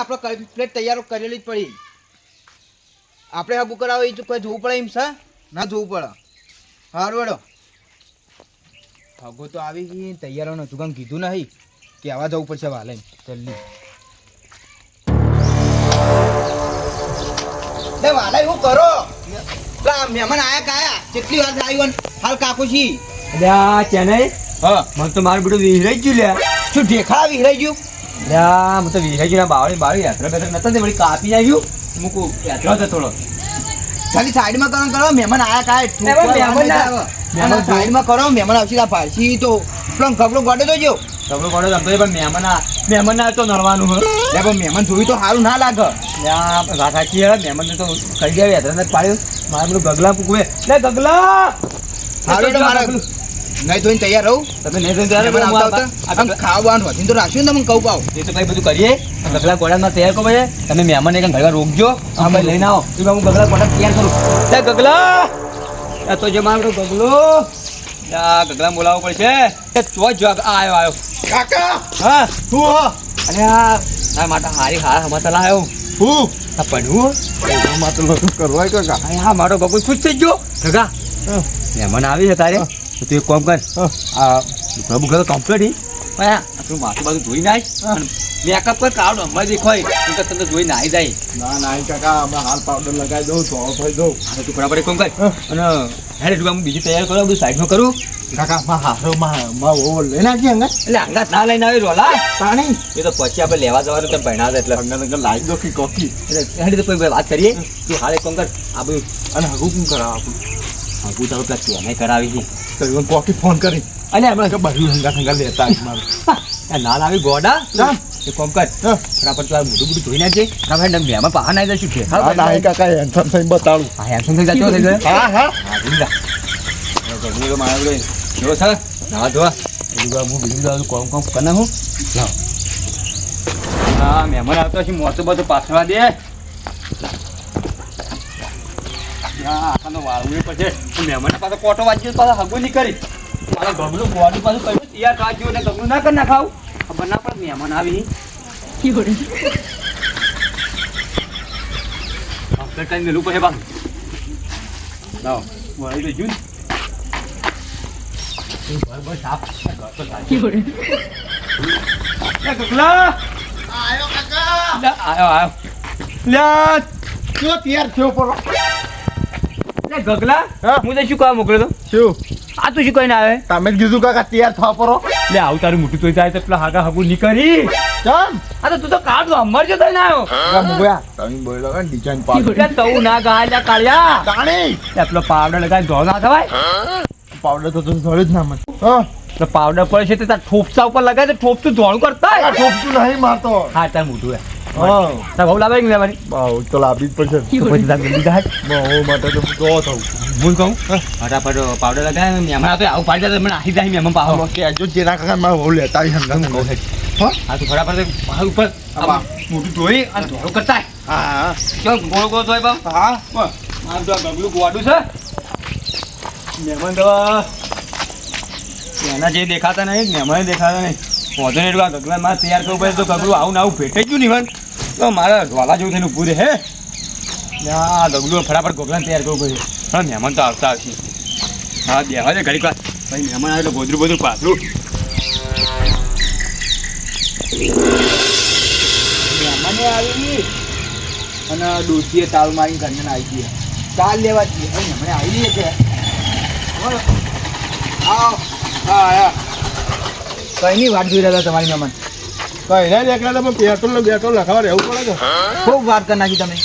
આપણે પ્લેટ તૈયાર કરેલી જ પડી. આપણે હબુ કરાવો એ તો કોઈ જોવું પડે એમ છે? ના જોવું પડે. સારું વડો હગો તો આવી ગઈ તૈયારો નતું કામ કીધું નહીં કે આવા જવું પડશે વાલે જલ્દી. લે વાલા એવું કરો? મહેમાન આયા કાયા? કેટલી વાર આવ્યો હાલ કાકુ છી. અલ્યા ચેન્નઈ હા. મને તો મારું બેટું વિહરાઈ ગયું લ્યા. શું ઢેખા વિહરાઈ ગયું? તો વિહરાઈ બાવળી બાવળી યાત્રા બેત્રા નતા તે વળી કાપી આવ્યું મૂકું યાત્રા હતો થોડો. ખાલી સાઈડમાં કરો કરો મહેમાન આયા કાય મહેમાન સાઈડમાં કરો મહેમાન આવશે પારસી તો પણ ગબડો ગોડે તો જો તબલો પડે તો પણ મહેમાન આ મહેમાન ના તો નડવાનું હોય લે પણ મહેમાન જોયું તો સારું ના લાગે. લ્યા હે મહેમાન તો કહી ગયા યાત્રા પાડ્યું. મારે પેલું ગગલા પૂકવે લે ગગલા! સારું તો મારે. નહીં ધોઈને તૈયાર રહું. તમે નહીં ધોઈને ત્યારે રહો હું આવતા આ- આવતા. આ આમ ગગલા- ખાવા બાવાનું વધીને તો રાખ્યું ને તમે કહું પાવ એ તો કઈ બધું કરીએ. ગગલા ગોળામાં તૈયાર કરો ભાઈ. તમે મહેમાન એક ઘરમાં રોકજો. આ ભાઈ લઈને આવો. એ હું ગગલા ગોળા તૈયાર કરું. લે ગગલા! તો જે મારો ગગલો આ ગગલા બોલાવવો પડશે. એ તો જ આવ્યો આવ્યો કાકા! હા. શું હો? અરે આ તાર માતા હારી હારા હમાતા આવ્યો હું? આ પડવું એમાં તો કરવા કાકા. હા મારો ગગુ ખુશ થઈ ગયો. ગગા મહેમાન આવી છે તારે. તો તું એક કામ કર. આ દુકડા બુકડા તો કમ્પ્લીટ પણ આ તું માથું બાજુ ધોઈ નાખ મેકઅપ કર કાઢો હમણાં દેખાય તું તો તને ધોઈ નાહી જાય. ના નાહી કાકા અમે હાલ પાવડર લગાવી દઉં તો થઈ દઉં. અને તું બરાબર કામ કર. અને હેડે તું હું બીજી તૈયાર કરો બધું સાઈડમાં કરું. કાકા માં હારો માં માં ઓવર લઈ નાખી અંગા એટલે અંગાત ના લઈને આવી રોલા પાણી એ તો પછી આપણે લેવા જવાનું તેમ ભણાવે એટલે. અંગા અંગા લાવી દો કે કોકી. એટલે હેડે તો કોઈ વાત કરીએ. તું હાલ કામ કર. આ બધું અને હગું કરાવ આપણું હું તારું પેલા તેને કરાવી છે. તો કોકી ફોન કરી. અને આપણે બધું હંગા હંગા લેતા મારું. આ નાલ આવી ગોડા. એ કોમ કર. બરાબર તું મોટું મોઢું બધું ધોઈ નાખજે આપણે એમ બેમાં પહાડ નાખી દઈશું છે? હા ના કાકા હેન્ડસમ થઈ બતાડું. હા હેન્ડસમ થઈ જતો થઈ ગયો હા. હા હા જીંદા ગગડી તો મારા જોડે જો. સર નાવા ધોવા બીજું હું બીજું બધું કોમ કોમ કરી હું. હા મહેમાન આવતો છે મોટું બધું પાછવા દે હા આખાનો વાળવું પછી મહેમાન પાસે કોટો વાંચ્યો પાછો હગો નહીં કરી. મારા ગમલું બોડી પાછું કહ્યું તૈયાર રાખ્યું એટલે ગમલું ના કરી નાખાવ. ખબર ના પડે મહેમાન આવી આપણે ટાઈમ મેલું પછી પાછું. લાવો વળી તો જૂન બરાબર સાફ લે ગગલા! આયો કાકા લે આયો લ્યા તૈયાર થયો લે ગગલા હા? તો શું કામ મોકલ્યો તો? શું? આ તું શું કહીને આવે? તમે જ કીધું કાકા તૈયાર થવા પરો. લે આવું તારું મોટું તો જાય તો પેલા હાગા હાગું નહીં કરી ચમ. આ તો તું તો કાઢ અમર જો થઈને આવ્યો કાકા મુગયા તમે બોલો ને ડિઝાઇન પાડો લે ના ગાય કાળિયા. તાણી. પેલો પાવડર લગાવી ધો ના થવાય. પાવડર તો તું થોડી જ ના મત હા. તો પાવડર પડે છે તો તાર ઠોપસા ઉપર લગાય તો ઠોપસું ધોળું કરતા આ નહીં મારતો. હા તાર મોટું હા. તાર બહુ લાવે કે લેવાની. બહુ તો લાવી જ પડશે. પછી તાર જલ્દી જાય બહુ માટે તો તો થઉં હું કહું? ફટાફટ પાવડર લગાવે મહેમાન આવતો આવું પાડી જાય મને આહી જાય મહેમાન પાહો આમાં કહેજો જેના કાકા મારે બહુ લેતા આવી હંગા કહું હા? હા તું ફટાફટ પહાડ ઉપર. મોટું ધોઈ અને ધોળું કરતા હા કેમ ગોળો ગોળ ધોઈ બાપ હા. મારું તો ગગલું ગોડું છે. મહેમાન તો એના જે દેખાતા નહીં મહેમાન દેખાતા નહીં. વધુ એટલું આ ગગલા મારે તૈયાર કરવું પડે તો ગગલું આવું ને આવું ભેટે ગયું હોય તો મારે જ્વાલા જેવું થઈને ઊભું રહે, હે? આ ગગલું ફટાફટ ગગલાને તૈયાર કરવું પડે. હા, મહેમાન તો આવતા આવશે હા, બેહવા દે ઘડીક વાર. ભાઈ, મહેમાન આવે તો ગોદરું બધું પાથરું. મહેમાને આવી અને ડોસીએ તાલ મારી ઘરને આવી ગઈ તાલ લેવા જઈએ મહેમાને આવી ગઈ છે બોલો. હા હા કઈ ની વાત જોઈ રહ્યા તમારી મહેમાન કઈ ના દેખાડે તમે પેટ્રોલ નો પેટ્રોલ લખાવા રહેવું પડે કે ખૂબ વાત કરી નાખી તમે.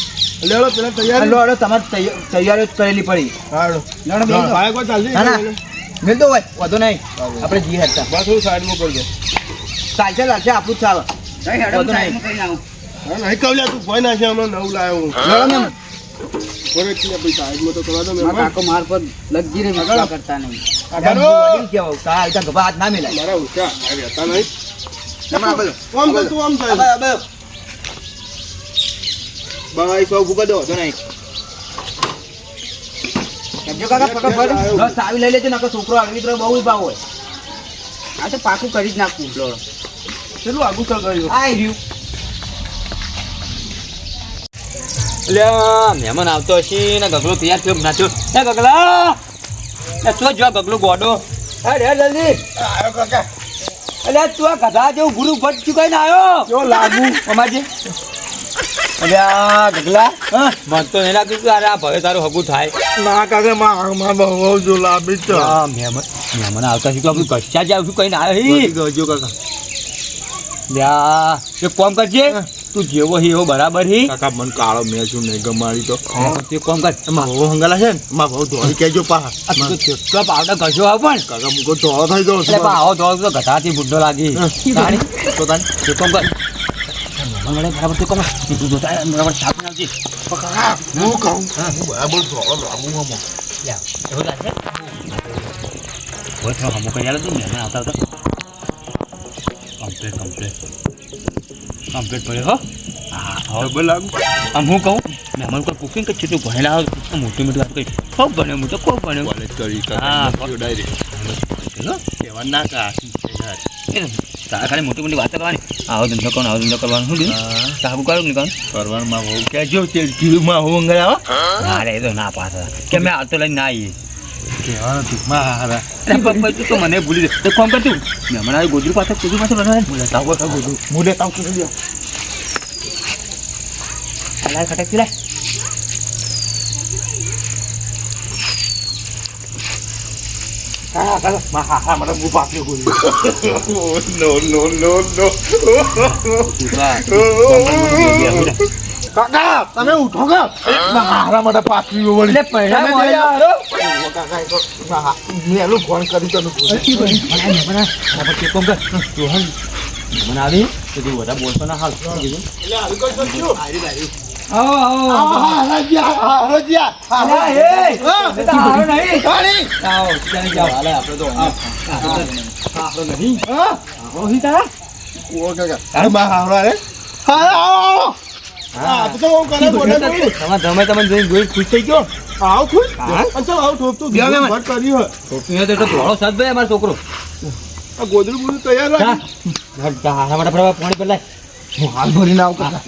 લેવડો પેલા તૈયાર લો લો તમારે તૈયારી જ કરેલી પડી. હાડો લેવડો બેસી ભાઈ કોઈ ચાલતી ના. ના મિલ દો ભાઈ વધુ નહીં. આપણે જી હતા બસ હું સાઈડમાં કરજો ચાલશે ચાલશે આપણું ચાલે. વધુ નહીં. હા નહીં કહું લ્યા તું કોઈ છે હમણાં નવું લાવ્યો હું. બોલે છે ભાઈ સાઈડમાં તો કરવા દો મેં કાકો માર પર લગી રહી કરતા નહીં. ના મિલાય ભાઈ સૌ ભૂકા દો તો નહીં. ચાવી લઈ લેજો છોકરો આવી તો બહુ ભાવ હોય. આ તો પાકું કરી જ નાખવું લો. કેટલું આગું કર્યું? આ રહ્યું. એટલે મહેમાન આવતો હશે ને ગગલો તૈયાર થયો ના થયો એ ગગલા! એ ચો જો ગગલો ગોડો. અરે રે જલ્દી આવ્યો કાકા. તું આ ગધા જેવું ગુરુ ભટ ચુકાઈને આવ્યો કેવો લાગુ? અમાજી એટલે આ ગગલા હા. મન તો નહીં લાગતું કે અરે આ ભવે તારું હગું થાય. ના કાકા માં માં બહુ જો લાંબી છે. આ મહેમાન મહેમાન આવતા છે આપણું કશા જ આવશું કઈ ના આવ્યો ગજો કાકા. લ્યા એક કામ કરજે. તું જેવો હી એવો બરાબર હી? કાકા મન કાળો મેં છું નહીં ગમાડી તો. તે કોમ કર. એમાં બહુ હંગાલા છે ને? એમાં બહુ ધોળી કહેજો પા તું કેટલો પાવડર કશો આ પણ. કાકા મુકો ધોળો થઈ ગયો એટલે આવો ધોળો તો ગધાથી બુઢો લાગી. તાણી. તો તાણી. તે કોમ કર. મહેમાન બરાબર તે કોમ તું જોતા બરાબર સાપ નાખજે પકા હું કહું? હું. બરાબર ધોળો લાગુ આમાં. લ્યા એવું લાગે ઓય તો હમો કરી આલો તું મહેમાન આવતા આવતા. Complete complete. કમ્પ્લીટ પડ્યો હો. હા હવે બરાબર આમ. હું કહું મહેમાન કોઈ કુકિંગ કે તું ભણેલા હોય તો મોટી મોટી વાત કહી ખૂબ ભણ્યો હું તો ખૂબ ભણ્યો કોલેજ કરી હા, ડાયરેક્ટ ના કા તારા ખાલી મોટી મોટી વાતો કરવાની. આવો ધંધો કરવાનો આવો ધંધો કરવાનો. શું કીધું? સાબુ કરું ને કહું કરવાનું માં બહુ કહેજો તેલ કીધું હું આવો. ના રે એ તો ના પાછા કે મેં આવતો લઈને ના આવીએ. કહેવાનું ટૂંકમાં હારા અરે પપ્પા તું તો મને ભૂલી દે તો કોમ કર તું મેં હમણાં ગોજરી પાસે ગોજરી પાસે બનાવે હું લેતા આવું કાકા બધું હું લેતા આવું છું લાય ખટક લાય હા કાકા માં હા હા મને બહુ પાપી બોલી નો નો નો નો તું તો આ કોમ કર, કાકા તમે ઉઠો કે? મારા માટે પાપી વળી. એટલે પહેલા મળ્યા. કાકા એ તો હા, મેં એનું ફોન કરી તમે મને પછી કોમ કર તું મને આવી? તો તું બધા બોલતો ના હાલ. કીધું? એટલે આવી કોઈ તો તો હારો હાલે આપણે તો નહીં. હા. તો હું કરે બોલે બોલી. તમે તમે તમને જોઈ ખુશ થઈ ગયો આવો ખુશ. અને ચાલ આવું ઠોકતું બે ધીરું મહેમાન. કર્યું હોય. છોકરી તો એટલો સાથ ભાઈ અમારો છોકરો આ ગોદડું બોદડું તૈયાર હા હારા માટે પ્રભા પાણી પેલા હું હાલ ભરીને આવું કાકા.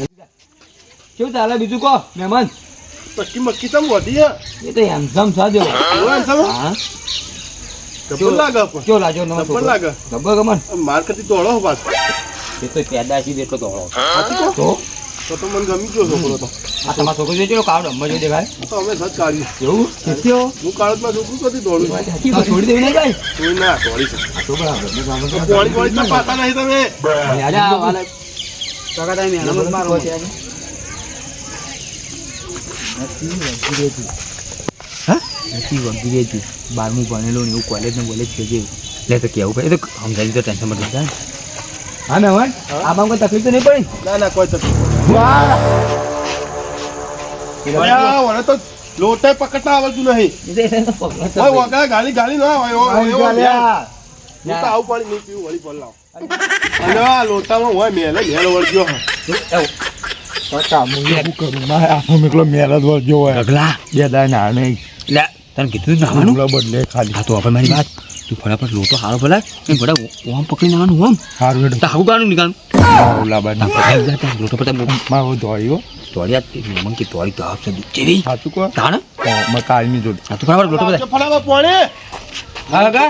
કેવું ચાલે બીજું કહો મહેમાન પક્કી મક્કી તમ વધી હે. એ તો હેન્ડસમ સાથ દેવો તમે? હા જબર લાગે. કેવો લાગ્યો નવો જબર લાગે. ગબ્બર ગમન માર કરતી દોડો પાછો. એ તો પેદાશી દેતો તો તો તો મને ગમી ગયો છોકરો તો. આ તમારો છોકરો જોઈ કાવડો અમ્મા જોઈ દેખાય તો અમે સજ કાઢ્યું. એવું? કેવો હું કાળજમાં છોકરું કદી દોડું. છું. છોડી દેવી નહીં કઈ કોઈ ના દોડી શકે. આ તો બરાબર મેં કામ તો પોણી પોણી તો પાતા નહીં તમે. આજા વાલે. કાકા તમે મેનમ મારો નથી વગી બારમું ભણેલો ને એવું કોલેજ ને કોલેજ છે જે. લે તો કેવું ભાઈ તો સમજાવી તો ટેન્શન મત લેતા હા મેમન આ બામ કોઈ તકલીફ તો નહીં પડી? ના ના કોઈ તકલીફ મને તો લોટે પકડતા આવડતું નહીં. ઓય વગા ગાલી ગાલી ના હોય આવું પાણી નહીં પીવું વળી પણ લાવ અને આ લોટામાં હોય મેલે મેલ વળજો. બે દાય ના તને કીધું બદલે ખાલી. તો હવે મારી વાત. તું ફટાફટ લોટો હારો ભલા. એમ ભલા ઓમ પકડી નાખવાનું ઓમ. હારું હેડો. તો હાવું ગાનું નીકળ. ઓલા બાદ લોટો પર મારો દોડ્યો દોડ્યા મન કે દોડી તો આપશે જેવી. સાચું કો તાણ? મેં કાલની જોડે. તો ફટાફટ લોટો પર ફટાફટ પાણી. હા ગા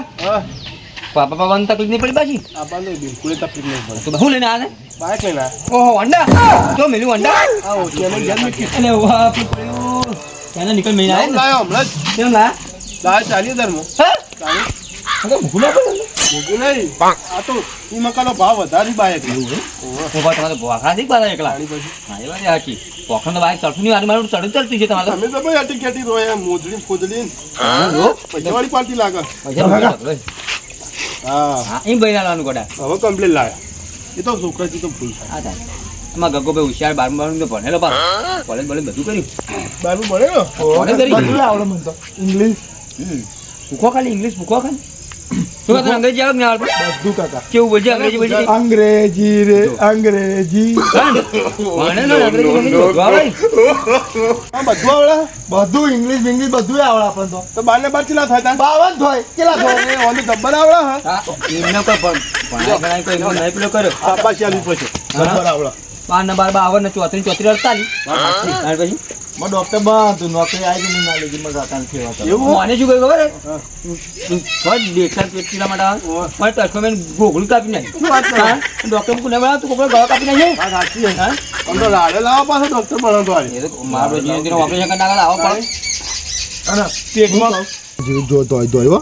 પાપા પાપા તકલીફ નહીં પડી પાછી? આપણને બિલકુલ તકલીફ નહીં પડે. તો હું લઈને આ ને? બાઈક લઈને ઓહો અંડા. જો મેલું અંડા. આવો ત્યાંનો જેમ નીકળી. અલે વાહ પીપળ્યું ત્યાંના નીકળ મેં લાયો હમણાં કેમ લા દાળ ચાલીએ ધર્મો. હા? ના પડે ભોગું નહીં. આ તો ઈ મકાનો ભાવ વધારી બાઈક ઓહો. હું ભાઈ તમારે બોખરા થી પાછા એકલા. હા એ વાત સાચી પોખરણ તો બાઈક ચડતું નહીં મારું મારું ચડતું ચડતું છે તમારે તમે તો ભાઈ અટી કેટી રોયા મોજડી ફૂદડી તો પૈસા વાળી પાર્ટી લાગે. હા. એમ ભાઈ લાવવાનું ગોડા. હવે કમ્પ્લેટ લાયા. એ તો છોકરાથી તો ભૂલ થાય. એમાં ગગો ભાઈ હોશિયાર બારમું બારમું તો ભણેલો પાછો. કોલેજ બોલેજ બધું કર્યું. બારમું ભણેલો? બધું આવડે મને તો. ઇંગ્લિશ. ભૂખો ખાલી ઇંગ્લિશ ભૂખો ખાલી. અંગ્રેજી રે અંગ્રેજી. બધું આવડે? બધું ઇંગ્લિશ ઇંગ્લિશ બધું આવડે આપણને તો. તો બાર ને બાર કેટલા થાય બાવન થાય. કેટલા થાય? ઓની ડબ્બર આવડે હા? એમને કોઈ ભણ- ભણાય કોઈ નહીં પેલો કર્યો. બાપા ચાલી પછી ડબ્બર આવડે. બાર ને બાર બાવન ને ચોત્રીસ ચોત્રીસ અડતાલીસ ત્યાર પછી માં ડોક્ટર બંધ નોકરી આવી ગઈ ના લીધી એવું મને શું કહ્યું ખબર હે? બેકાર પેટીના માટે. મારે ટચમાં મેં ગોગળું કાપી નાખ્યું. ડૉક્ટર બનાવ, તું કોકનો ગળો કાપી નાખ્યો? સાચી છે. હા? આમ લાડે લાવવા પાછો ડોક્ટર મળે તો આજે. એ મારો જીવનજીનું operation કરી નાખે, આવો પડે. અને પેટમાં જીવ જો દોય દોય હો.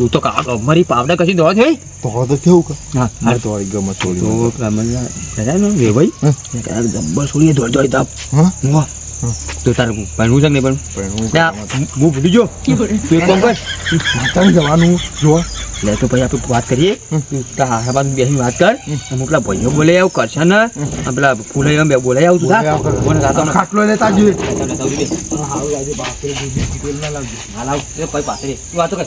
તું તો કાકા મારી પાવડા કશી ધોવા થઈ તો તો કેવું કે? હા. મારે તો વાળી ગમે છોડી તો કમલના કહેતા ને વે ભાઈ. મેં કહેતા જબ્બર છોડીએ દોડ ધોઈ તાપ. હા? તો તારે ભણવું છે ને પણ હું ભૂલી જો તું એક કામ કર. માતાને જવાનું જો. લે તો ભાઈ આપણે વાત કરીએ. તારા બાદ બેસી વાત કર. અમુક પેલા ભાઈઓ બોલે આવું કરશે ને? આ પેલા ફૂલે એમ બે આવું તું આવું. ખાટલો લેતા જોઈએ આવ પાસે તું વાતો કર.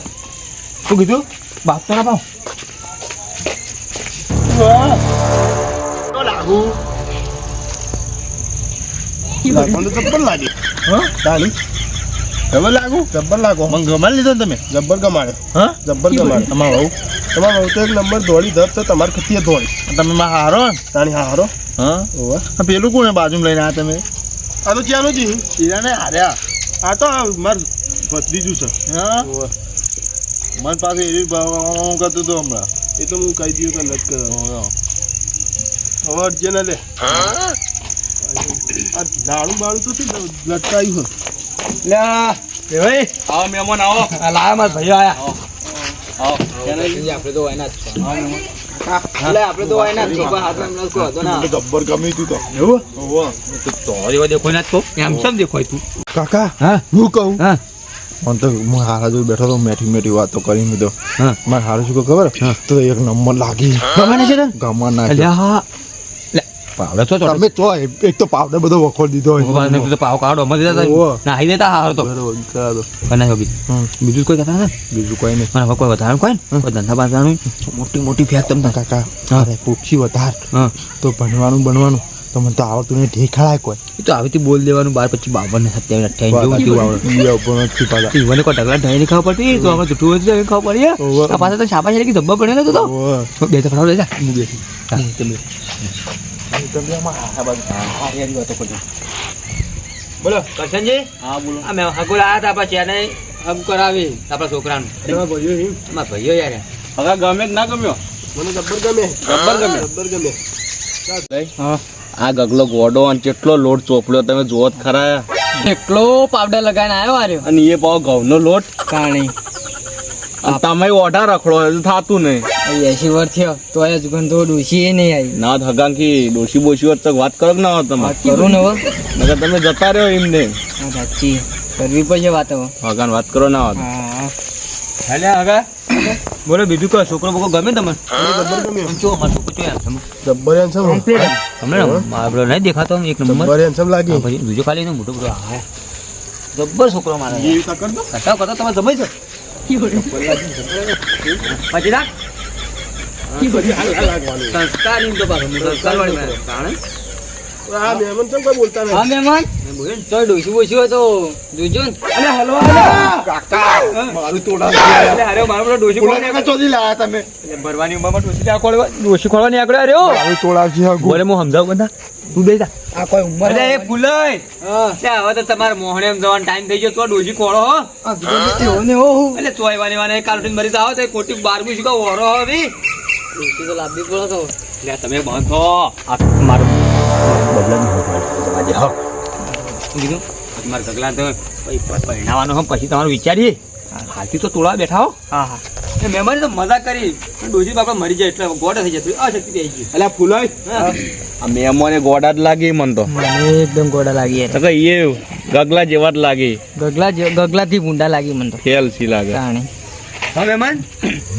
શું કીધું બાપ તો ના પાવ લાગુ હા તાલી જબ્બર લાગુ જબ્બર લાગો મને ગમાડી લીધો તમે જબ્બર ગમાડે હા જબ્બર ગમાડે તમારો વહુ તમારો વહુ તો એક નંબર દોડી તો તમારે ખતીએ દોડી તમે માં હારો તાણી હારો હા પેલું કોને બાજુમાં લઈને આ તમે આ તો ચાલો જી હાર્યા આ તો મારું ભત્રીજું છે હા મન પાસે એવી હું કરતો હતો હમણાં. એ તો હું કહી દઉં કે નથી કરવાનું હવે અડજે ના લે આ દાળું બાળું તો લટકાયું હોય લે એ ભાઈ. આવો મહેમાન આવો. આ લાયા મારા ભાઈઓ આયા. આપણે તો જ. એટલે આપણે તો એના જ છો. કોઈ હાથમાં એમનો કોઈ હતો ના. મને ગબ્બર ગમ્યું તું તો. એવું? તો વાત ના જ કહું. એમ કેમ દેખાય તું? કાકા હા? હું કહું? હા. મને તો હું હારા જોઈ બેઠો તો મેઠી મેઠી વાતો કરી મેં તો. મારે હારું શું ખબર? તો એક નંબર લાગી. ગમાને છે તને? ગમા ના પાવડે તો તમે તો એક તો પાવડર બધો વખોડ દીધો પાવ કાઢો મરી જતા. દેતા હાર તો. બીજું. કોઈ કહેતા બીજું કોઈ નહીં. મને કોઈ વધારે કોઈ ને? ધંધા બાંધવાનું? મોટી મોટી ફેક તમને. કાકા પૂછી વધાર. તો ભણવાનું ભણવાનું તો મને તો આવડતું નહીં ઢેખાડાય કોઈ. એ તો આવી બોલ દેવાનું બાર પછી બાવન સત્યાવીસ અઠ્યાવીસ જેવું નથી પાછા. કોઈ ઢગલા ઢાઈ ખાવા પડતી? તો આપણે જૂઠું હોય તો ખાવા પડીએ આ પાસે તો છાપા છે કે ધબ્બા પડે ને તો? બે તો ખરાબ લઈ જા. હું બેસી. હા. તમે. બોલો કરશનજી? હા બોલો. આ મેં હગુલ આવ્યા હતા પછી એને હમ કરાવી આપણા છોકરાનું. તમારા ભાઈઓ હિમ. ભાઈઓ યાર. હવે ગમે કે ના ગમ્યો? મને ગબ્બર ગમે. ગબ્બર ગમે? ગબ્બર ગમે. આ ગગલો ગોડો અને કેટલો લોટ ચોપડ્યો તમે જુઓ જ ખરા. એટલો પાવડર લગાવીને આવ્યો આર્યો? અને એ પાવ ઘઉંનો લોટ. કાણી. અને તમે ઓઢા રખડો હજુ થાતું નહીં. એસી વર થયો તો એ જ ગંધો ડોસી એ નહીં આવી. ના ધગા કે ડોસી બોસી વર તો વાત કરો કે ના તમે વાત કરું ને નકર તમે જતા રહ્યો એમને. હા સાચી. કરવી પડશે વાત હવે. ભગવાન વાત કરો ના વાત. હેલે આગા બોલો બીજું કયો છોકરો બોકો ગમે તમને? જો અમારો છોકરો જોયા તમે? ગબ્બર handsome. તમને આપણો નહીં દેખાતો એક નંબર. ગબ્બર handsome લાગે. બીજો ખાલી મોટો મોટો હા. જબ્બર છોકરો મારે એ રીતના કર દો. કરતા કરતા તમે જમાઈ છો? પછી ના સંસ્કાર ઇન તો પાછો. સંસ્કાર વાળી મારે. જાણે આ મહેમાન કેમ કોઈ બોલતા નહીં? હા મહેમાન? મેં બોલ્યો ને તો ડૂસી બોસી તો જોજો ને. અલે હલવા મારું તોડા અલે અરે મારો પેલો ડોશી ખોળવાની આગળ ચોથી લાયા તમે. એટલે ભરવાની ઉંમરમાં ડોસી ડોશી ખોળવાની આગળ અરે ઓ! મારું. બોલે હું સમજાવું બધા? તું દઈ આ કોઈ ઉંમર અરે એ ફૂલય હા. ત્યાં હવે તો તમારે મોહણે એમ જવાનો ટાઈમ થઈ ગયો. તો ડોશી ખોળો હો. ને એટલે ચોય વાની વાને કાલ ઉઠીને મરી જાવ તો કોટી બારમું શું કહો ઓરો હવે ડૂસી તો લાભી પડે તો. લે તમે બાંધો આ મારું બબલાની હોય હા. કીધું? મારા ગગલા તો પછી તમારું વિચારીએ. હાલથી તો તોડા બેઠા હો. હા હા. એ મહેમાન તો મજા કરી. ડોજી બાપા મરી જાય એટલે ગોડા થઈ જાય શક્તિ થઈ ગઈ. એટલે ફૂલાય. આ મેમોને ગોડા જ લાગી મન તો. એકદમ ગોડા લાગી તો કઈ એ ગગલા જેવા જ લાગી. ગગલા જે ગગલા થી ભૂંડા લાગી મન તો. ખેલ સી લાગે હા મહેમાન.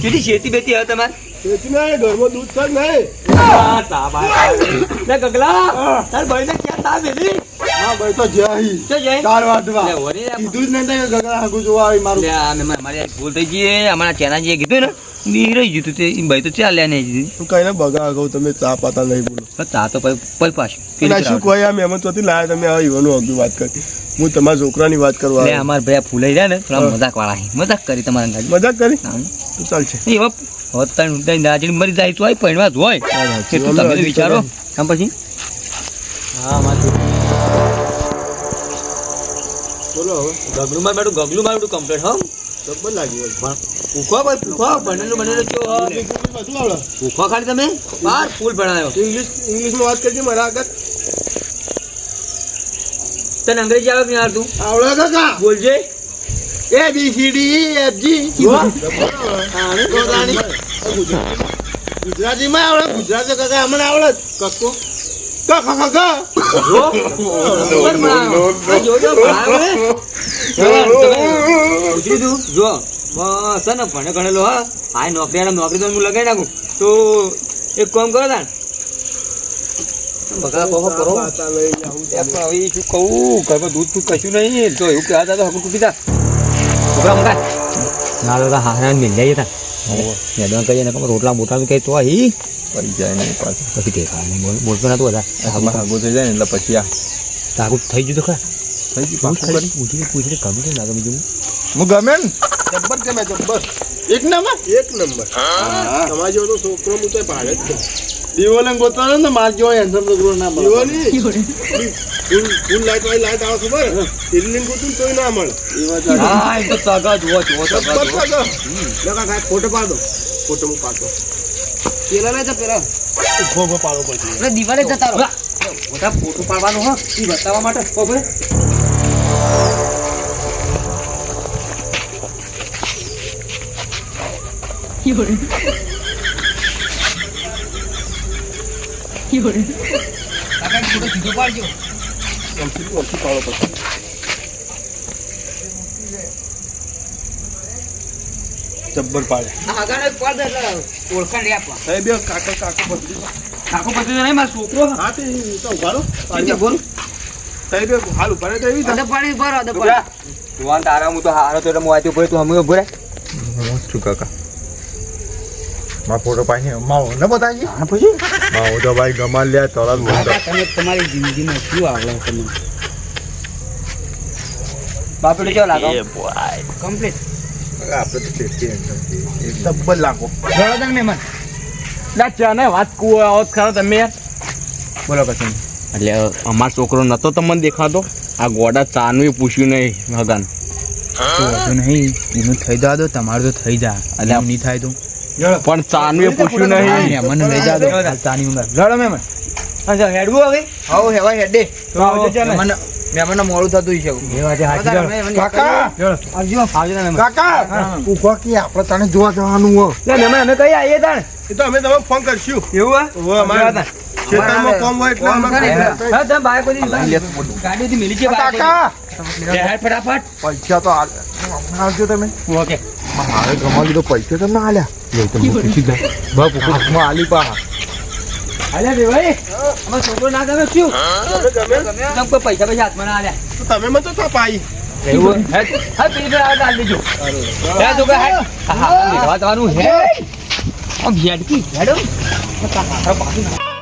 કેટલી શેતી બેતી હવે તમારે? નહીં, ઘરમાં દૂધ છે નહીં. આ ગગલા તાર ભાઈને ક્યાં તા બેલી? હા, ભાઈ તો જય. જો જય ચાર વાટવા. લે ઓરી આ કીધું જ નહીં કે ગગડા હાગું જોવા આવી મારું. લે મારી આ ભૂલ થઈ ગઈ અમારા ચેનાજીએ કીધું ને બી રહી તે ભાઈ તો ચાલ્યા નહીં જીધું હું કઈને બગા કહું તમે ચા પાતા નહીં બોલો. પણ તા તો પછી. પછી શું કોઈ આ મહેમાન ચોથી લાયા તમે આ હગું વાત કરી. હું તમારા છોકરાની વાત કરવા અમારા. ભાઈ ફૂલાઈ જાય ને થોડા મજાક વાળા મજાક કરી તમારા મજાક કરી? તો ચાલશે. એવા ઉડાઈ મરી જાય તો આય હોય. તમે વિચારો. આમ પછી? હા માથું ફૂલ ભણાયો. ઇંગ્લિશ ઇંગ્લિશમાં વાત કરજે મારા તને અંગ્રેજી આવે તું આવડે કાકા. બોલજે. A B C D F G ગુજરાતીમાં આવડે ગુજરાતી કાકા અમને આવડે કક્કો. આ ભણે ગણેલો હા. હાય નોકરી નોકરી તો હું લગાવી નાખું. તો એક કામ કરો તાણ. બગા કોકો કરો. હવે શું કહું? ઘરમાં દૂધ તું કશું નહીં. તો એવું કહેતા તો હકું તા છોકરા ના તો હારા મિલ જાય તા મેદવાન કરીએ ને રોટલા બોટલા કઈ તો હી પડી જાય ને પાછું. પછી દેખાય નહીં બોલ બોલતો નતું બધા આગો થઈ જાય ને એટલે પછી આ. તાગું થઈ ગયું તો ખરા. થઈ ગયું પાછું કરી. પૂછીને પૂછીને ગમે છે ના ગમે જેવું હું. ગમે ને? જબ્બર ગમે જબ્બર. એક નંબર? એક નંબર. તમારા જેવો તો છોકરો મૂકે તો ભાડે જ છે દીવોને ગોતવાનો ને માર જેવો હેન્સમ છોકરો ના મળે દીવાની? ફૂલ ફૂલ લાઈટ વાળી લાઈટ આવે ખબર? એટલી ગોતું તોય ના મળે. હા એ તો સગા જુઓ જબ્બર કાકા લગા કાંઈ ફોટો પાડો. ફોટો હું પાડો પેલા લે જા પેલા. ઊભો ઊભો પાડવો પડશે એટલે દિવાલે જતા રહો. મોટા ફોટો પાડવાનો હો. ઈ બતાવવા માટે. ખબર કાકા જબ્બર પાડે. દે ઓળખાણ બે કાકા કાકા કાકો પછી નહીં મારો છોકરો હા. તે તો ઊભા રહો. બોલ. તઈ બે હાલ ઊભા રહે તો એવી પાડી ભરો અદબ છોકરા તું તારા હું તો હારો તો વાંચ્યું પડે તું હમે ઊભો રહે. શું કાકા. મારો ફોટો પાછી માવો ને બતાવી હા પછી? માવો તો ભાઈ ગમાલ લે તરત તમે તમારી જિંદગીમાં શું આવડે તમે? બાપડે કેવો લાગો? કમ્પ્લીટ આપણે તો ટેસ્ટી એકદમ ડબ્બલ લાગો. જોડો તને મહેમાન ના ચા ને વાત કુવો આવત ખરો તમે. યાર બોલો કશું એટલે અમાર છોકરો નતો તમને દેખાતો. આ ગોડા ચાનું પૂછ્યું નહીં ભગવાન તો નહીં. એનું થઈ જવા દો તમારું તો થઈ જા. આમ નહીં થાય તો. પણ ચાનું પૂછ્યું નહીં. મને લઈ જા દો હાલ ચાની મંગાવ લડો મહેમાન અચ્છા હેડવું હવે? આવો હેવા હેડે. તો આવજો. મહેમાન મહેમાનને મોડું થતું છે કાકા! આવજો. આવજો ને. કાકા! ઊભા કે આપણે તને જોવા જવાનું હો. લે મહેમાન અમે કઈ આવીએ તાણ? એ તો અમે તમને ફોન કરશું. એવું હા? અમારે ખેતરમાં કોમ હોય એટલે અમે હા તમે બાય કોઈ ગાડીથી મિલી છે કાકા! ફટાફટ. પૈસા તો આવજો તમે. ઓકે. મારે ગમાવી તો પૈસા તમને આલ્યા. લે તમે પૂછી દે બાપ હાથમાં આલી પા અલ્યા બે ભાઈ છોકરો ના ગમે શું તમે કોઈ પૈસા પૈસા હાથમાં ના આલ્યા તો તમે મને તો થપાઈ એવું હા દેજો હેડ છોકરા હેડ હા હા લેવા જવાનું હે આમ હેડ કી પાછું